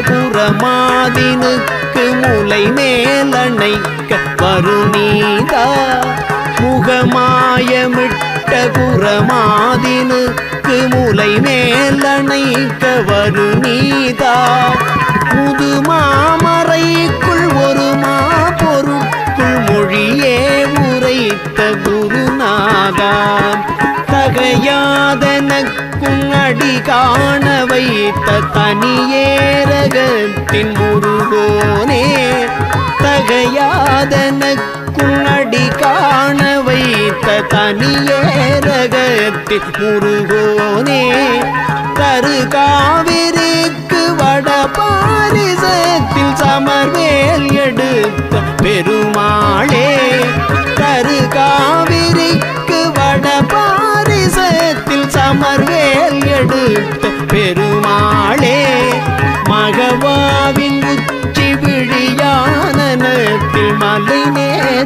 குரமாதினுக்கு முலை மேலணைக்க வருநீதா? முகமாயமிட்ட குரமாதினுக்கு முலை மேலணைக்க வருநீதா? வைத்த தனியேரகத்தின் முருகோனே தகையாதனக்கும் அடி காண வைத்த தனியேரகத்தின் முருகோனே தரு காவிரிக்கு வட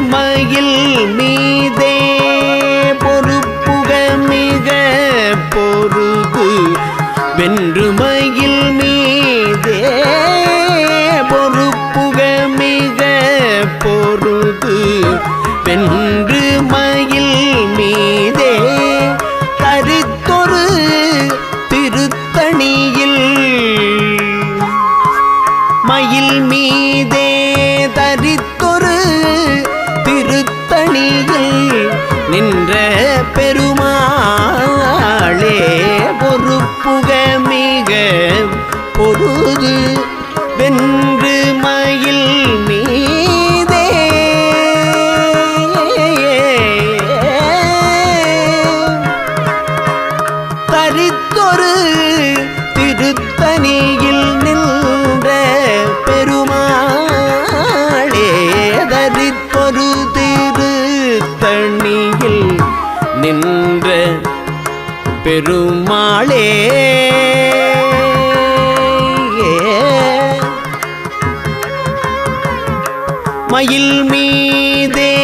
மயில் மீதே. பொறுப்புக மிக பொறுப்பு. வென்று மயில் மீதே. பொறுப்புக மிக பொறுப்பு. வென்று மயில் மீதே. கருத்தொரு திருத்தணியில். மயில் மீ பெருமாளே பொறுப்புக மிக பொருது வெண் பெருமாளே. மயில் மீதே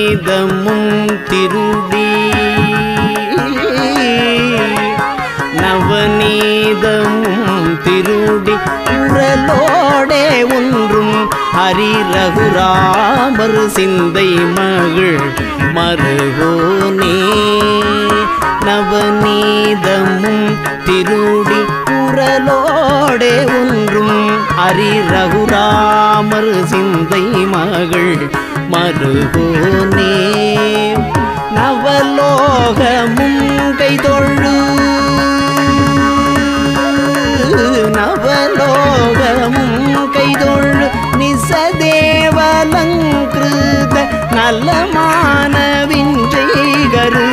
வேதமும் திருடி நவநீதமும் திருடி குரலோடே ஒன்றும் ஹரி ரகுராமர் சிந்தை மகள் மருகோனே நவநீதமும் திருடி குரலோடே ஒன்றும் ஹரி ரகுராமர் சிந்தை மகள் மருகோனே நவலோகமும் கைதொழு. நவலோகமும் கைதொழு. நிசதேவலங்கிருத நலமான விஞ்சைகரு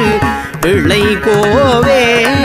இளை கோவே